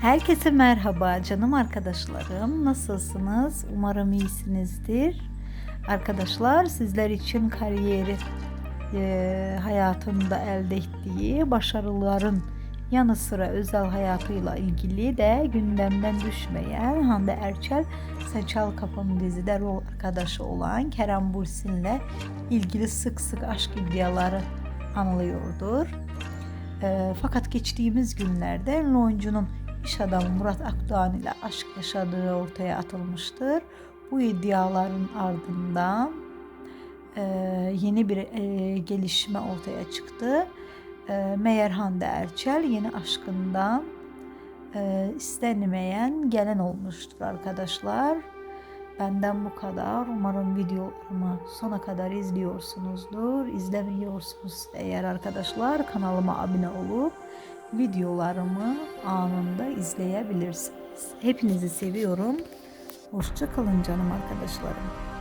Herkese merhaba canım arkadaşlarım. Nasılsınız? Umarım iyisinizdir. Arkadaşlar sizler için kariyeri e, hayatında elde ettiği başarıların yanı sıra özel hayatıyla ilgili de gündemden düşmeyen Hande Erçel Seçal Kapım dizide rol arkadaşı olan Kerem Bursin'le ilgili sık sık aşk iddiaları anılıyordur. E, fakat geçtiğimiz günlerde oyuncunun iş adamı Murat Akdoğan ile aşk yaşadığı ortaya atılmıştır. Bu iddiaların ardından e, yeni bir e, gelişme ortaya çıktı. E, Meğer Hande Erçel yeni aşkından e, istenmeyen gelen olmuştur arkadaşlar. Benden bu kadar. Umarım videolarımı sona kadar izliyorsunuzdur. İzlemiyorsunuz eğer arkadaşlar kanalıma abone olup videolarımı anında izleyebilirsiniz. Hepinizi seviyorum. Hoşça kalın canım arkadaşlarım.